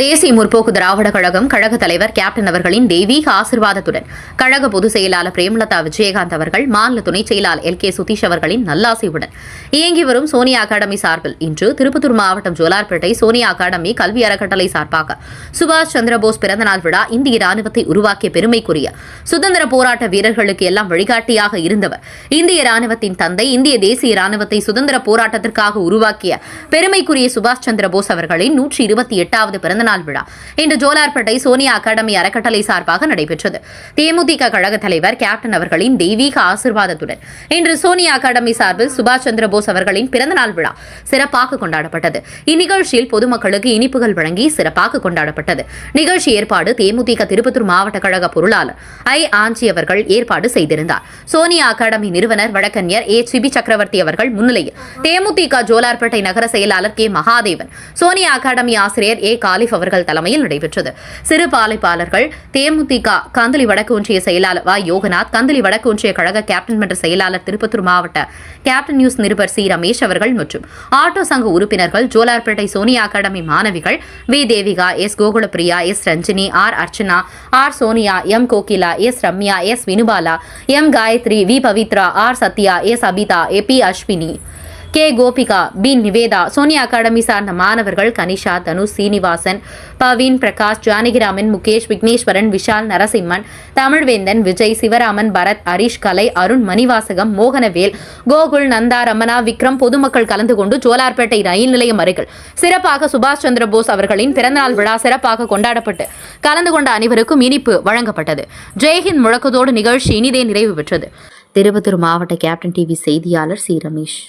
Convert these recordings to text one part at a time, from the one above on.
தேசிய முற்போக்கு திராவிட கழகம் கழக தலைவர் கேப்டன் அவர்களின் தெய்வீக ஆசிர்வாதத்துடன் கழக பொதுச் செயலாளர் பிரேமலதா விஜயகாந்த் அவர்கள் மாநில துணைச் செயலாளர் எல் கே சுதீஷ் அவர்களின் நல்லாசையுடன் இயங்கி வரும் சோனியா அகாடமி சார்பில் இன்று திருப்பத்தூர் மாவட்டம் ஜோலார்பேட்டை சோனியா அகாடமி கல்வி அறக்கட்டளை சார்பாக சுபாஷ் சந்திரபோஸ் பிறந்தநாள் விழா இந்திய ராணுவத்தை உருவாக்கிய பெருமைக்குரிய சுதந்திர போராட்ட வீரர்களுக்கு எல்லாம் வழிகாட்டியாக இருந்தவர். இந்திய ராணுவத்தின் தந்தை இந்திய தேசிய ராணுவத்தை சுதந்திர போராட்டத்திற்காக உருவாக்கிய பெருமைக்குரிய சுபாஷ் சந்திரபோஸ் அவர்களின் நூற்றி இருபத்தி எட்டாவது பிறந்த பிறந்தநாள் விழா. இன்று ஜோலார்பேட்டை சோனியா அகாடமி அறக்கட்டளை சார்பாக நடைபெற்றது. தேமுதிக கழக தலைவர் கேப்டன் அவர்களின் தெய்வீக ஆசிர்வாதத்துடன் இன்று சோனியா அகாடமி சார்பில் சுபாஷ் சந்திரபோஸ் அவர்களின் பிறந்தநாள் விழா சிறப்பாக கொண்டாடப்பட்டது. இந்நிகழ்ச்சியில் பொதுமக்களுக்கு இனிப்புகள் வழங்கி சிறப்பாக கொண்டாடப்பட்டது. நிகழ்ச்சி ஏற்பாடு தேமுதிக திருப்பத்தூர் மாவட்ட கழக பொருளாளர் ஐ. ஆஞ்சி அவர்கள் ஏற்பாடு செய்திருந்தார். சோனியா அகாடமி நிறுவனர் வழக்கறிஞர் ஏ. சிபி சக்கரவர்த்தி அவர்கள் முன்னிலையில் தேமுதிக ஜோலார்பேட்டை நகர செயலாளர் கே. மகாதேவன் சோனியா அகாடமி ஆசிரியர் ஏ. காலிஃப் ஷெரீப் அவர்கள் தலைமையில் நடைபெற்றது. சிறு பாலைப்பாளர்கள் தேமுதிக கந்தளி வடக்கு ஒன்றிய செயலாளர் வா. யோகநாத் கந்தளி வடக்கு ஒன்றிய கழக கேப்டன் மன்ற செயலாளர் திருப்பத்தூர் மாவட்ட கேப்டன் நியூஸ் நிருபர் சி. ரமேஷ் அவர்கள் மற்றும் ஆட்டோ சங்க உறுப்பினர்கள் ஜோலார்பேட்டை சோனியா அகாடமி மாணவிகள் V. Devika S. Gokulapriya S. Ranjini R. Archana R. Sonia M. Gokila S. Ramya S. Vinubala M. Gayathri V. Pavithra R. Sathya S. Abitha A. P. Ashwini. K. Gopika P. Nivetha Sonia academy சார்ந்த மாணவர்கள் கனிஷா தனுஷ் சீனிவாசன் பவீன் பிரகாஷ் ஜானகிராமன் முகேஷ் விக்னேஸ்வரன் விஷால் நரசிம்மன் தமிழ்வேந்தன் விஜய் சிவராமன் பரத் ஹரிஷ் கலை அருண் மணிவாசகம் மோகனவேல் கோகுல் நந்தா ரமணா விக்ரம் பொதுமக்கள் கலந்து கொண்டு ஜோலார்பேட்டை ரயில் நிலையம் அருகில். சிறப்பாக சுபாஷ் சந்திர போஸ் அவர்களின் பிறந்தநாள் விழா சிறப்பாக கொண்டாடப்பட்டு கலந்து கொண்ட அனைவருக்கும் இனிப்பு வழங்கப்பட்டது. ஜெய்ஹிந்த் முழக்கத்தோடு நிகழ்ச்சி இனிதே நிறைவு பெற்றது. திருப்பத்தூர் மாவட்ட கேப்டன் டிவி செய்தியாளர் சி. ரமேஷ்.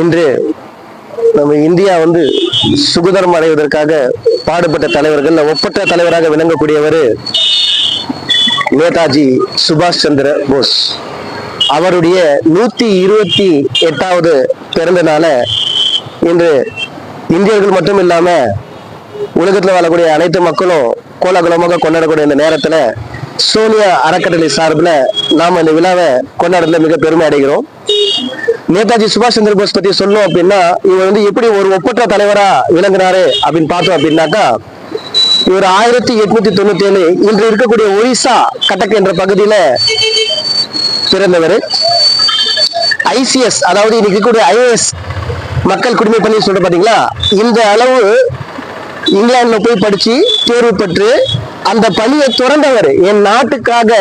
இன்று நம்ம இந்தியா வந்து சுகுதரம் அடைவதற்காக பாடுபட்ட தலைவர்கள் ஒப்பற்ற தலைவராக விளங்கக்கூடியவர் நேதாஜி சுபாஷ் சந்திர போஸ். அவருடைய நூத்தி இருபத்தி எட்டாவது பிறந்த நாளை இன்று இந்தியர்கள் மட்டும் இல்லாம உலகத்தில் வாழக்கூடிய அனைத்து மக்களும் கோலாகலமாக கொண்டாடக்கூடிய இந்த நேரத்துல சோனியா அறக்கட்டளை சார்பில் நாம இந்த விழாவை கொண்டாடுறதுல மிக பெருமை அடைகிறோம். நேதாஜி சுபாஷ் சந்திர போஸ் பத்தி சொல்லணும் அப்படின்னா இவர் வந்து எப்படி ஒரு ஒப்பற்ற தலைவரா விளங்குறாரு அப்படின்னு பார்த்தோம் அப்படின்னாக்கா இவர் ஆயிரத்தி எட்நூத்தி தொண்ணூத்தி ஏழு இன்று இருக்கக்கூடிய ஒரிசா கட்டக் என்ற பகுதியில பிறந்தவர். ஐசிஎஸ் அதாவது இன்னைக்கு இருக்கக்கூடிய ஐஏஎஸ் மக்கள் குடிமை பணி சொல்ற பாத்தீங்களா? இந்த அளவு இங்கிலாந்துல போய் படிச்சு தேர்வு பெற்று அந்த பணியை துறந்தவர். என் நாட்டுக்காக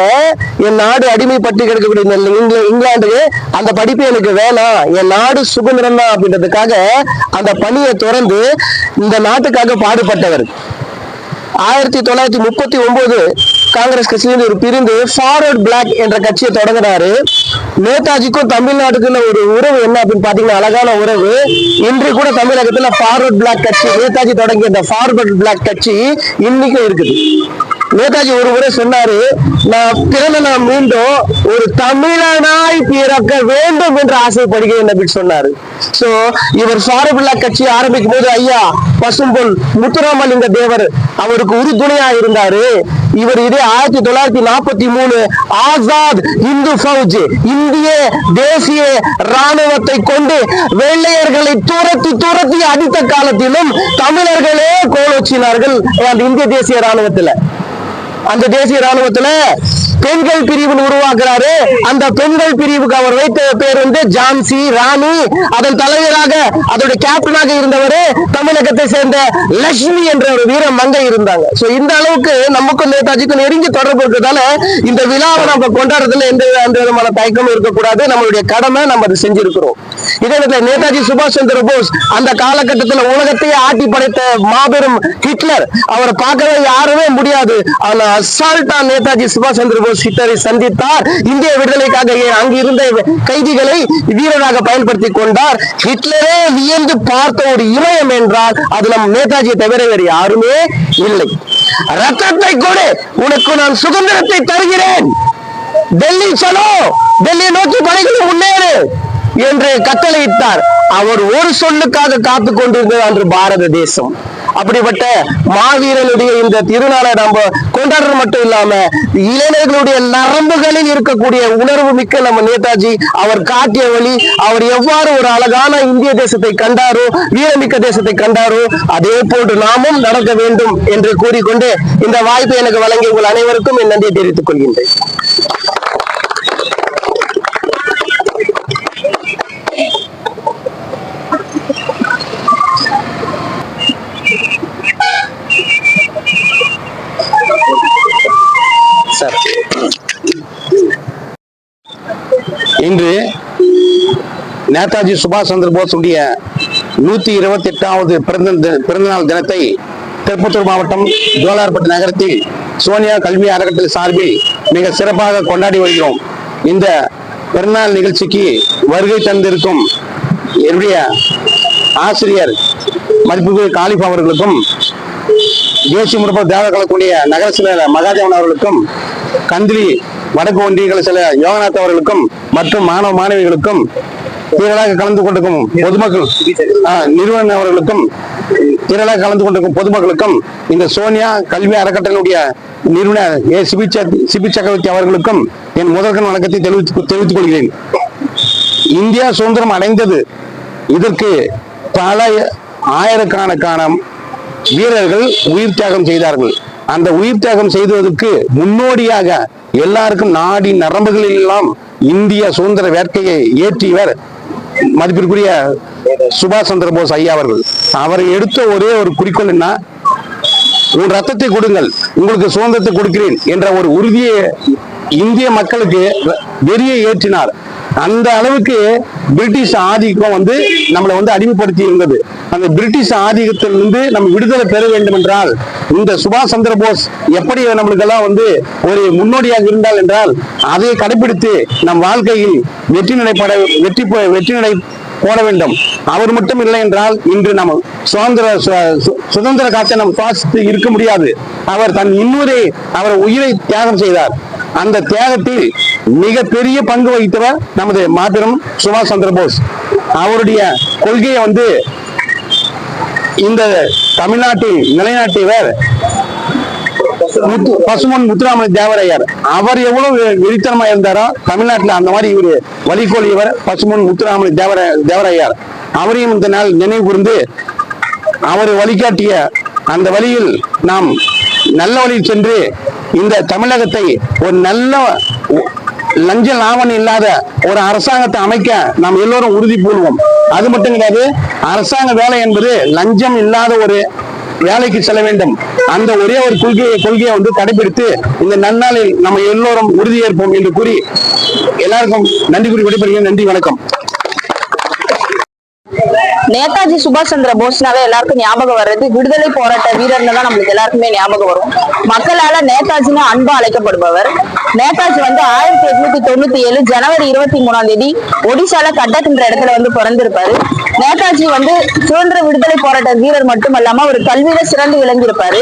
என் நாடு அடிமைப்பட்டு கிடக்கக்கூடிய இந்த இங்கில- இங்கிலாந்து அந்த படிப்பு எனக்கு வேணாம். என் நாடு சுதந்திரம் தான் அப்படின்றதுக்காக அந்த பணியை துறந்து இந்த நாட்டுக்காக பாடுபட்டவர். ஆயிரத்தி தொள்ளாயிரத்தி முப்பத்தி ஒன்பது காங்கிரஸ் கட்சியிலிருந்து ஒரு பிரிந்து ஃபார்வர்ட் பிளாக் என்ற கட்சியை தொடங்கினாரு நேதாஜிக்கும் தமிழ்நாட்டுக்குள்ள ஒரு உறவு என்ன அப்படின்னு பாத்தீங்கன்னா அழகான உறவு. இன்று கூட தமிழகத்துல ஃபார்வர்ட் பிளாக் கட்சி நேதாஜி தொடங்கிய அந்த ஃபார்வர்ட் பிளாக் கட்சி இன்னைக்கும் இருக்குது. நேதாஜி ஒரு முறை சொன்னாரு நான் பிறந்த நான் மீண்டும் ஒரு தமிழனாய் பிறக்க வேண்டும் என்று ஆசைப்படுகிறேன் அப்படின்னு சொன்னாரு. சோ இவர் சாரபில்லா கட்சி ஆரம்பிக்கும் போது ஐயா பசும்பொன் முத்துராமலிங்க தேவர் அவருக்கு உறுதுணையா இருந்தாரு. இவர் இதே ஆயிரத்தி தொள்ளாயிரத்தி நாற்பத்தி மூணு ஆசாத் இந்து ஃபவுஜ் இந்திய தேசிய ராணுவத்தை கொண்டு வெள்ளையர்களை துரத்தி துரத்தி அடித்த காலத்திலும் தமிழர்களே கோலோச்சினார்கள் அந்த இந்திய தேசிய ராணுவத்துல அந்த தேசிய ராணுவத்துல பெண்கள் பிரிவுன்னு உருவாக்குறாரு. அந்த பெண்கள் பிரிவுக்கு அவர் வைத்த பேர் வந்து ஜான்சி ராணி. அதன் தலைவராக அதோட கேப்டனாக இருந்தவர் தமிழகத்தை சேர்ந்த லட்சுமி என்ற ஒரு வீர மங்கை இருந்தாங்க. சோ இந்த அளவுக்கு நமக்கும் நேதாஜிக்கும் நெருங்கி தொடர்பு இருக்கிறதால இந்த விழாவை நம்ம கொண்டாடுறதுல எந்த எந்த விதமான தயக்கமும் இருக்கக்கூடாது. நம்மளுடைய கடமை நம்ம அதை செஞ்சிருக்கிறோம். இதே நேரத்தில் நேதாஜி சுபாஷ் சந்திர போஸ் அந்த காலகட்டத்தில் உலகத்தையே ஆட்டி படைத்த மாபெரும் ஹிட்லர். அவரை பார்க்கவே யாருமே முடியாது. ஆனா அசால்ட்டா நேதாஜி சுபாஷ் சந்திர போஸ் சித்தரை சந்தித்தார். இந்திய விடுதலைக்காக அங்கிருந்த கைதிகளை வீரராக பயன்படுத்தி கொண்டார். ஹிட்லரே வியந்து பார்த்த ஒரு இமயம் என்றால் அது நம் நேதாஜியை தவிர வேறு யாருமே இல்லை. ரத்தத்தை கொடு. உனக்கு நான் சுதந்திரத்தை தருகிறேன். டெல்லி சலோ. டெல்லியை நோக்கி படைகளை முன்னேறு. என்று கட்டளையிட்டார். அவர் ஒரு சொல்லுக்காக காத்து கொண்டிருந்தது அன்று பாரத தேசம். அப்படிப்பட்ட மாவீரனுடைய இந்த திருநாளை நம்ம கொண்டாடுறது மட்டும் இல்லாம இளைஞர்களுடைய நரம்புகளில் இருக்கக்கூடிய உணர்வு மிக்க நம்ம நேதாஜி அவர் காட்டிய வழி அவர் எவ்வாறு ஒரு அழகான இந்திய தேசத்தை கண்டாரோ வீரமிக்க தேசத்தை கண்டாரோ அதே போன்று நாமும் நடக்க வேண்டும் என்று கூறிக்கொண்டு இந்த வாய்ப்பை எனக்கு வழங்கிய உங்கள் அனைவருக்கும் என் நன்றியை தெரிவித்துக் கொள்கின்றேன். நேதாஜி சுபாஷ் சந்திர போஸுடைய நூத்தி இருபத்தி எட்டாவது பிறந்த பிறந்தநாள் தினத்தை திருப்பத்தூர் மாவட்டம் ஜோலார்பட்டு நகரத்தில் சோனியா கல்வி அறக்கட்டளை சார்பில் மிக சிறப்பாக கொண்டாடி வருகிறோம். இந்த பிறந்தநாள் நிகழ்ச்சிக்கு வருகை தந்திருக்கும் என்னுடைய ஆசிரியர் மதிப்புக்கு காலிஃப் அவர்களுக்கும் ஜோஷி முருப்ப தேவகலக்கூடிய நகர சில மகாதேவன் அவர்களுக்கும் கந்திரி வடக்கு ஒன்றிய சில யோகநாத் அவர்களுக்கும் மற்றும் மாணவ மாணவிகளுக்கும் திரளாக கலந்து கொண்டிருக்கும் பொதுமக்கள் நிறுவன அவர்களுக்கும் திரளாக கலந்து கொண்டிருக்கும் பொதுமக்களுக்கும் இந்த சோனியா கல்வி அறக்கட்டளையுடைய நிறுவனர் ஏ சிபி சிபி சக்கரவர்த்தி அவர்களுக்கும் என் முதற்கண் வணக்கத்தை தெரிவித்து தெரிவித்துக் கொள்கிறேன். இந்தியா சுதந்திரம் அடைந்தது. இதற்கு பல ஆயிரக்கணக்கான வீரர்கள் உயிர் தியாகம் செய்தார்கள். அந்த உயிர் தியாகம் செய்ததற்கு முன்னோடியாக எல்லாருக்கும் நாடி நரம்புகளில் எல்லாம் இந்திய சுதந்திர வேட்கையை ஏற்றியவர் மதிப்பிற்குரிய சுபாஷ் சந்திர போஸ் ஐயா அவர்கள் அவர் எடுத்த ஒரே ஒரு குறிக்கோள் என்ன? உன் ரத்தத்தை கொடுங்கள் உங்களுக்கு சுதந்திரத்தை கொடுக்கிறேன் என்ற ஒரு உறுதியை இந்திய மக்களுக்கு வெறியை ஏற்றினார். அந்த அளவுக்கு பிரிட்டிஷ் ஆதிக்கம் வந்து நம்மளை வந்து அடிமைப்படுத்தி இருந்தது. அந்த பிரிட்டிஷ் ஆதிக்கத்திலிருந்து நம்ம விடுதலை பெற வேண்டும் என்றால் இந்த சுபாஷ் சந்திர போஸ் எப்படி நம்மளுக்கெல்லாம் வந்து ஒரு முன்னோடியாக இருந்தால் என்றால் அதை கடைபிடித்து நம் வாழ்க்கையில் வெற்றி நடைபெற வெற்றி வெற்றி நடை போட வேண்டும். அவர் மட்டும் இல்லை என்றால் இன்று நம்ம சுதந்திர சு- சுதந்திர காற்றை நம்ம சுவாசித்து இருக்க முடியாது. அவர் தன் இன்னொரு அவர் உயிரை தியாகம் செய்தார். அந்த தியாகத்தில் மிகப்பெரிய பங்கு வகித்தவர் நமது மாபெரும் சுபாஷ் சந்திர போஸ். அவருடைய கொள்கையை வந்து இந்த தமிழ்நாட்டில் நிலைநாட்டியவர் பசுமன் முத்துராமன் தேவரையர். அவர் எவ்வளவு வெறித்தனமா இருந்தாரோ தமிழ்நாட்டுல அந்த மாதிரி இவர் வழிகோலியவர் பசுமன் முத்துராமன் தேவர தேவரையார். அவரையும் இந்த நாள் நினைவு கூர்ந்து அவர் வழிகாட்டிய அந்த வழியில் நாம் நல்ல வழியில் சென்று இந்த தமிழகத்தை ஒரு நல்ல லஞ்ச லாபம் இல்லாத ஒரு அரசாங்கத்தை அமைக்க நாம் எல்லோரும் உறுதி பூர்வோம் அது மட்டும் கிடையாது அரசாங்க வேலை என்பது லஞ்சம் இல்லாத ஒரு வேலைக்கு செல்ல வேண்டும். அந்த ஒரே ஒரு கொள்கையை கொள்கையை வந்து கடைபிடித்து இந்த நன்னாளில் நம்ம எல்லோரும் உறுதியேற்போம் என்று கூறி எல்லாருக்கும் நன்றி கூறி விடைபெறுகிறேன். நன்றி வணக்கம். நேதாஜி சுபாஷ் சந்திர போஸ்னாவே எல்லாருக்கும் ஞாபகம் வர்றது விடுதலை போராட்ட வீரர்னு தான் நம்மளுக்கு எல்லாருக்குமே ஞாபகம் வரும். மக்களால நேதாஜின்னு அன்பா அழைக்கப்படுபவர். நேதாஜி வந்து ஆயிரத்தி எட்நூத்தி தொண்ணூத்தி ஏழு ஜனவரி இருபத்தி மூணாம் தேதி ஒடிசால கட்டக்ன்ற இடத்துல வந்து பிறந்திருப்பாரு. நேதாஜி வந்து சுதந்திர விடுதலை போராட்ட வீரர் மட்டும் ஒரு கல்வியில சிறந்து விளங்கியிருப்பாரு.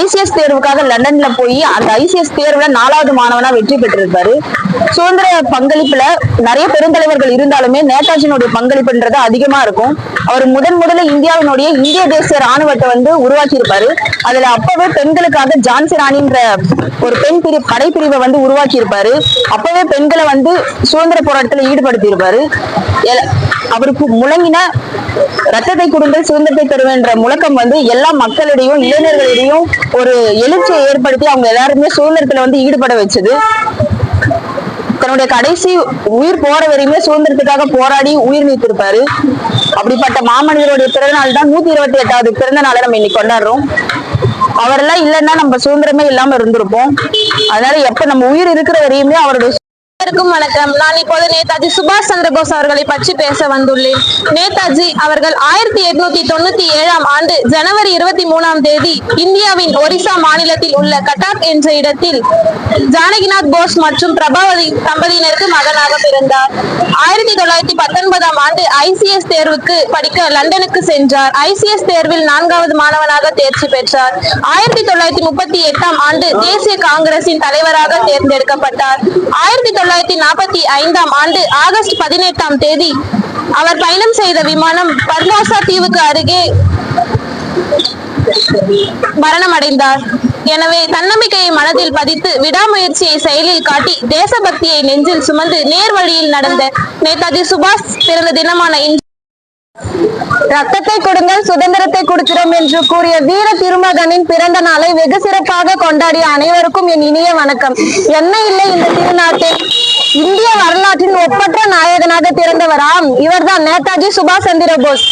ஐசிஎஸ் தேர்வுக்காக லண்டன்ல போய் அந்த ஐசிஎஸ் தேர்வுல நாலாவது மாணவனா வெற்றி பெற்றிருப்பாரு. சுதந்திர பங்களிப்புல நிறைய பெருந்தலைவர்கள் இருந்தாலுமே நேதாஜினுடைய பங்களிப்புன்றது அதிகமா இருக்கும். அவர் முதன் முதல்ல இந்தியாவினுடைய இந்திய தேசிய ராணுவத்தை வந்து உருவாக்கி இருப்பாரு அதுல அப்பவே பெண்களுக்காக ஜான்சி ராணின்ற ஒரு பெண் பிரி படைப்பிரிவை வந்து உருவாக்கி இருப்பாரு அப்பவே பெண்களை வந்து சுதந்திர போராட்டத்துல ஈடுபடுத்தி இருப்பாரு அவருக்கு முழங்கின ரத்தத்தை கொடுங்கள் சுதந்திரத்தை தருவேன்ற முழக்கம் வந்து எல்லா மக்களிடையும் இளைஞர்களிடையும் ஒரு எழுச்சியை ஏற்படுத்தி அவங்க எல்லாருமே சுதந்திரத்துல வந்து ஈடுபட வச்சது. தன்னுடைய கடைசி உயிர் போற வரையுமே சுதந்திரத்துக்காக போராடி உயிர் நீத்திருப்பாரு. அப்படிப்பட்ட மாமனிதருடைய பிறந்தநாள் தான் நூத்தி இருபத்தி எட்டாவது பிறந்த நாளை நம்ம இன்னைக்கு கொண்டாடுறோம். அவரெல்லாம் இல்லைன்னா நம்ம சுதந்திரமே இல்லாம இருந்திருப்போம். அதனால எப்ப நம்ம உயிர் இருக்கிற வரையுமே அவருடைய அனைவருக்கும் வணக்கம். நான் இப்போது நேதாஜி சுபாஷ் சந்திர போஸ் அவர்களை பற்றி பேச வந்துள்ளேன். நேதாஜி அவர்கள் ஆயிரத்தி எட்நூத்தி தொண்ணூத்தி ஏழாம் ஆண்டு ஜனவரி இருபத்தி மூணாம் தேதி இந்தியாவின் ஒரிசா மாநிலத்தில் உள்ள கட்டாக் என்ற இடத்தில் ஜானகிநாத் போஸ் மற்றும் பிரபாவதி தம்பதியினருக்கு மகனாக பிறந்தார். ஆயிரத்தி தொள்ளாயிரத்தி பத்தொன்பதாம் ஆண்டு ஐசிஎஸ் தேர்வுக்கு படிக்க லண்டனுக்கு சென்றார். ஐசிஎஸ் தேர்வில் நான்காவது மாணவனாக தேர்ச்சி பெற்றார். ஆயிரத்தி தொள்ளாயிரத்தி முப்பத்தி எட்டாம் ஆண்டு தேசிய காங்கிரசின் தலைவராக தேர்ந்தெடுக்கப்பட்டார். ஆயிரத்தி தொள்ளாயிரத்தி நாற்பத்தி ஐந்தாம் ஆண்டு ஆகஸ்ட் பதினெட்டாம் தேதி அவர் பயணம் செய்த விமானம் பர்மோசா தீவுக்கு அருகே மரணமடைந்தார். எனவே தன்னம்பிக்கையை மனதில் பதித்து விடாமுயற்சியை செயலில் காட்டி தேசபக்தியை நெஞ்சில் சுமந்து நேர் வழியில் நடந்த நேதாஜி சுபாஷ் பிறந்த தினமான இன்று ரத்தத்தை கொடுங்கள் சுதந்திரத்தை கொடுக்கிறோம் என்று கூறிய வீர திருமகனின் பிறந்த நாளை வெகு சிறப்பாக கொண்டாடிய அனைவருக்கும் என் இனிய வணக்கம். என்ன இல்லை இந்த திருநாட்டில்? இந்திய வரலாற்றின் ஒப்பற்ற நாயகனாக திறந்தவராம் இவர்தான் நேதாஜி சுபாஷ் சந்திர போஸ்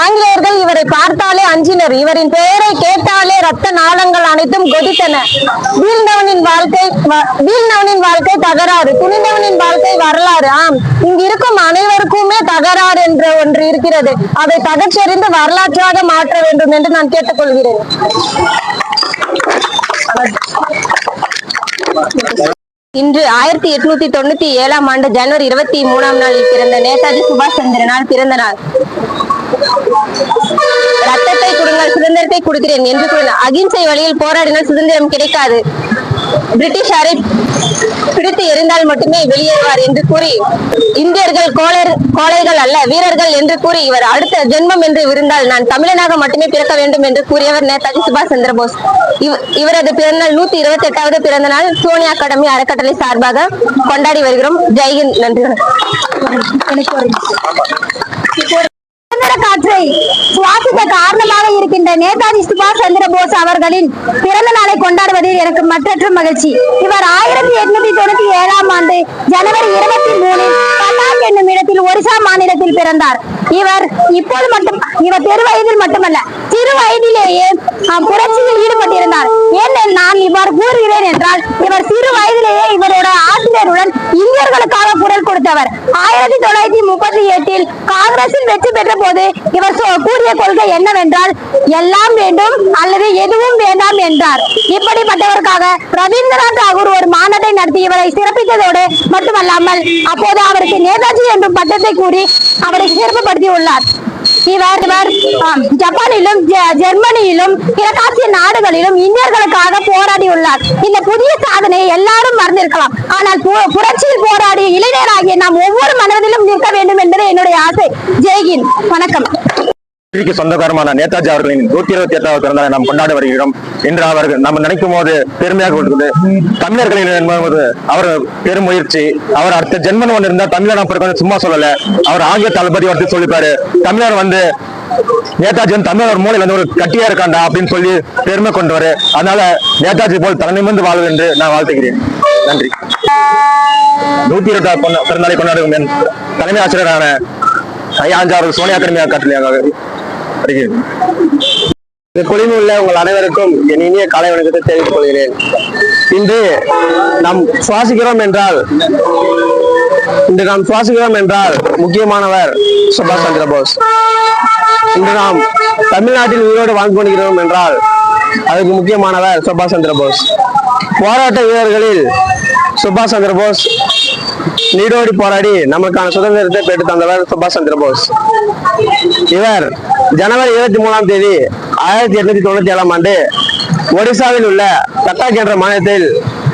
ஆங்கிலேயர்கள் இவரை பார்த்தாலே அஞ்சினர். இவரின் பெயரை கேட்டாலே ரத்த நாளங்கள் அனைத்தும் கொதித்தன. வீழ்ந்தவனின் வாழ்க்கை வீழ்ந்தவனின் வாழ்க்கை தகராறு. துணிந்தவனின் வாழ்க்கை வரலாறு. ஆம் இங்கு இருக்கும் அனைவருக்குமே தகராறு என்ற ஒன்று இருக்கிறது. அதை தகச்செறிந்து வரலாற்றாக மாற்ற வேண்டும் என்று நான் கேட்டுக்கொள்கிறேன். இன்று ஆயிரத்தி எட்நூத்தி தொண்ணூத்தி ஏழாம் ஆண்டு ஜனவரி இருபத்தி மூணாம் நாளில் பிறந்த நேதாஜி சுபாஷ் சந்திரனால் பிறந்த நாள். ரத்தத்தை கொடுங்கள் சுதந்திரத்தை கொடுக்கிறேன் என்று கூறினார். அகிம்சை வழியில் போராடினால் சுதந்திரம் கிடைக்காது. பிரிட்டிஷாரை பிடித்து எறிந்தால் மட்டுமே வெளியேறுவார் என்று கூறி இந்தியர்கள் கோளர் கோழைகள் அல்ல வீரர்கள் என்று கூறி இவர் அடுத்த ஜென்மம் என்று இருந்தால் நான் தமிழனாக மட்டுமே பிறக்க வேண்டும் என்று கூறியவர் நேதாஜி சுபாஷ் சந்திர போஸ். இவரது பிறந்தநாள் நூத்தி இருபத்தி எட்டாவது பிறந்த நாள் சோனியா அகாடமி அறக்கட்டளை சார்பாக கொண்டாடி வருகிறோம். ஜெய்ஹிந்த் நன்றி. சுதந்திர காற்றை சுவாசிக்க காரணமாக இருக்கின்ற நேதாஜி சுபாஷ் சந்திர போஸ் அவர்களின் பிறந்த நாளை கொண்டாடுவதில் எனக்கு மற்றற்ற மகிழ்ச்சி. இவர் ஆயிரத்தி எட்நூத்தி தொண்ணூத்தி ஏழாம் ஆண்டு ஜனவரி இருபத்தி மூணில் பல்லாக் என்னும் இடத்தில் ஒரிசா மாநிலத்தில் பிறந்தார். இவர் இப்போது மட்டும் இவர் பெரு வயதில் மட்டுமல்ல சிறு வயதிலேயே புரட்சியில் ஈடுபட்டிருந்தார். ஏன் நான் இவ்வாறு கூறுகிறேன் என்றால் இவர் சிறு வயதிலேயே இவரோட ஆசிரியருடன் இந்தியர்களுக்காக குரல் கொடுத்தவர். ஆயிரத்தி தொள்ளாயிரத்தி முப்பத்தி எட்டில் காங்கிரஸில் வெற்றி பெற்ற போது இவர் கூறிய கொள்கை என்னவென்றால் எல்லாம் வேண்டும் அல்லது எதுவும் வேண்டாம் என்றார். இப்படிப்பட்டவருக்காக ரவீந்திரநாத் தாகூர் ஒரு மாநாட்டை நடத்தி இவரை சிறப்பித்ததோடு மட்டுமல்லாமல் அப்போது அவருக்கு நேதாஜி என்றும் பட்டத்தை கூறி அவரை சிறப்புப்படுத்தி உள்ளார் இவர் இவர் ஜப்பானிலும் ஜெ- ஜெர்மனியிலும் கிழக்காசிய நாடுகளிலும் இந்தியர்களுக்காக போராடியுள்ளார். இந்த புதிய சாதனையை எல்லாரும் மறந்திருக்கலாம். ஆனால் பு- புரட்சியில் போராடிய இளைஞராகிய நாம் ஒவ்வொரு மனதிலும் நிற்க வேண்டும் என்பது என்னுடைய ஆசை. ஜெய்கின் வணக்கம். கல்விக்கு சொந்தக்காரமான நேதாஜி அவர்களின் நூத்தி இருபத்தி எட்டாவது பிறந்த நாம் கொண்டாடி வருகிறோம். என்று அவர்கள் நம்ம நினைக்கும் போது பெருமையாக உள்ளது தமிழர்களின் என்பது அவர் பெரும் முயற்சி. அவர் அடுத்த ஜென்மன் ஒன்று இருந்தா தமிழர் பிறகு சும்மா சொல்லல. அவர் ஆங்கில தளபதி வந்து சொல்லிப்பாரு. தமிழர் வந்து நேதாஜி வந்து தமிழர் மூலையில் வந்து ஒரு கட்டியா இருக்காண்டா அப்படின்னு சொல்லி பெருமை கொண்டவர். அதனால நேதாஜி போல் தலைநிமிர்ந்து வாழ்வு என்று நான் வாழ்த்துகிறேன். நன்றி. நூத்தி இருபத்தாறு பொண்ணு பிறந்தநாளை என் தலைமை ஆசிரியரான ஐயா அஞ்சாறு சோனியா அகாடமி அக்காட்டிலியாக வருகிறேன் இந்த குழுவில் உள்ள உங்கள் அனைவருக்கும் என் இனிய காலை வணக்கத்தை தெரிவித்துக் கொள்கிறேன். இன்று நாம் சுவாசிக்கிறோம் என்றால் இன்று நாம் சுவாசிக்கிறோம் என்றால் முக்கியமானவர் சுபாஷ் சந்திர போஸ். இன்று நாம் தமிழ்நாட்டில் உயிரோடு வாழ்ந்து கொண்டிருக்கிறோம் என்றால் அதுக்கு முக்கியமானவர் சுபாஷ் சந்திர போஸ். போராட்ட வீரர்களில் சுபாஷ் சந்திர போஸ் நீடோடி போராடி நமக்கான சுதந்திரத்தை பெற்று தந்தவர் சுபாஷ் சந்திர போஸ். இவர் ஜனவரி இருபத்தி மூணாம் தேதி ஆயிரத்தி எட்நூத்தி தொண்ணூத்தி ஏழாம் ஆண்டு ஒடிசாவில் உள்ள கட்டாக் என்ற மாநிலத்தில்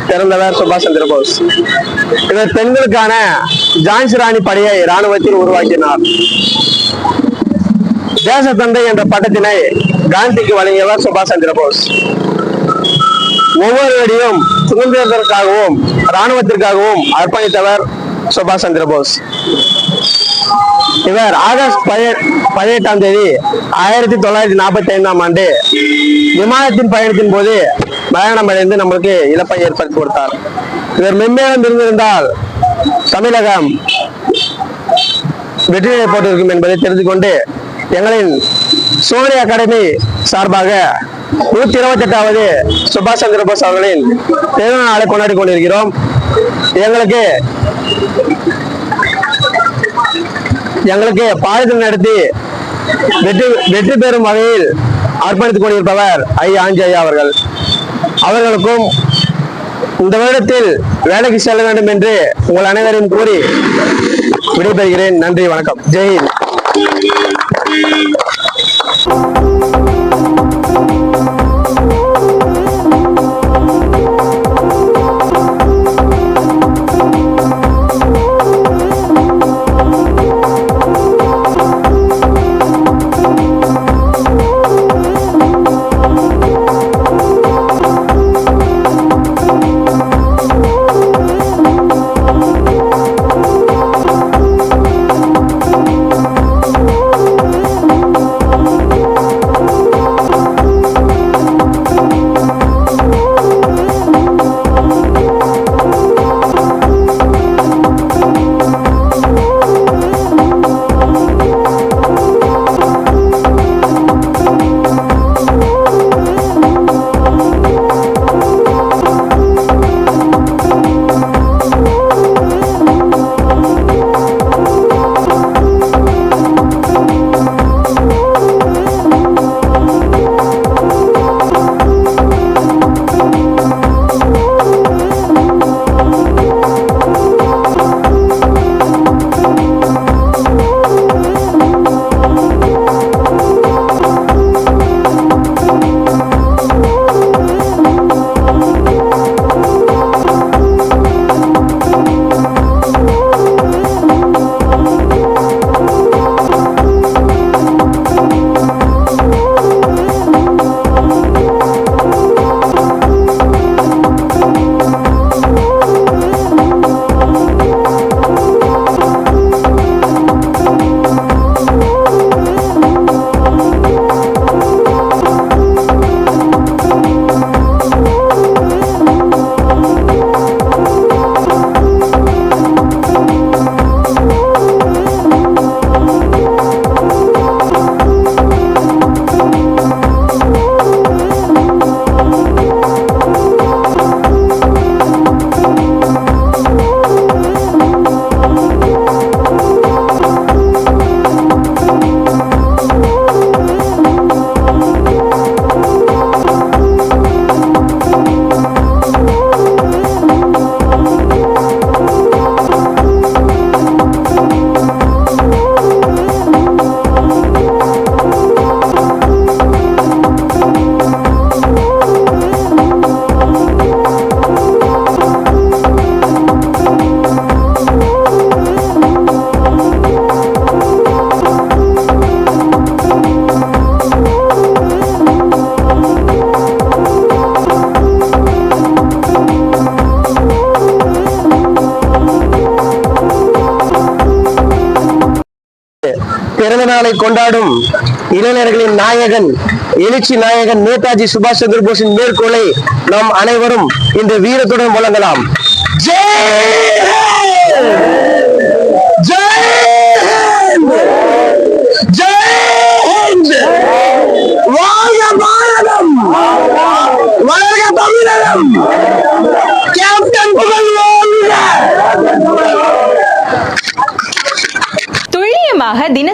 பிறந்தவர் சுபாஷ் சந்திர போஸ். இவர் பெண்களுக்கான ஜான்சி ராணி படையை ராணுவத்தில் உருவாக்கினார். தேசத்தந்தை என்ற பட்டத்தினை காந்திக்கு வழங்கியவர் சுபாஷ் சந்திர போஸ். ஒவ்வொரு அடியும் சுதந்திரத்திற்காகவும் இராணுவத்திற்காகவும் அர்ப்பணித்தவர் சுபாஷ் சந்திர போஸ். இவர் ஆகஸ்ட் பதினெட்டாம் தேதி ஆயிரத்தி தொள்ளாயிரத்தி நாற்பத்தி ஐந்தாம் ஆண்டு விமானத்தின் பயணத்தின் போது மரணம் அடைந்து நம்மளுக்கு இழப்பை ஏற்படுத்தி கொடுத்தார். இவர் மென்மேலும் இருந்திருந்தால் தமிழகம் வெற்றியை போட்டிருக்கும் என்பதை தெரிந்து கொண்டு எங்களின் சோனி அகாடமி சார்பாக நூத்தி இருபத்தி எட்டாவது சுபாஷ் சந்திர போஸ் அவர்களின் பிறந்த நாளை கொண்டாடி கொண்டிருக்கிறோம். எங்களுக்கு எங்களுக்கு பாடத்தில் நடத்தி வெற்றி வெற்றி பெறும் வகையில் அர்ப்பணித்துக் கொண்டிருப்பவர் ஐ ஆஞ்சையா அவர்கள். அவர்களுக்கும் இந்த வருடத்தில் வேலைக்கு செல்ல வேண்டும் என்று உங்கள் அனைவரையும் கூறி விடைபெறுகிறேன். நன்றி வணக்கம். ஜெய் நாளை கொண்டாடும் இளைஞர்களின் நாயகன் எழுச்சி நாயகன் நேதாஜி சுபாஷ் சந்திர போஸின் மேற்கோளை நாம் அனைவரும் இந்த வீரத்துடன் முழங்கலாம் வளர்க தமிழகம்! கேப்டன் புகழ் துல்லியமாக தினசரி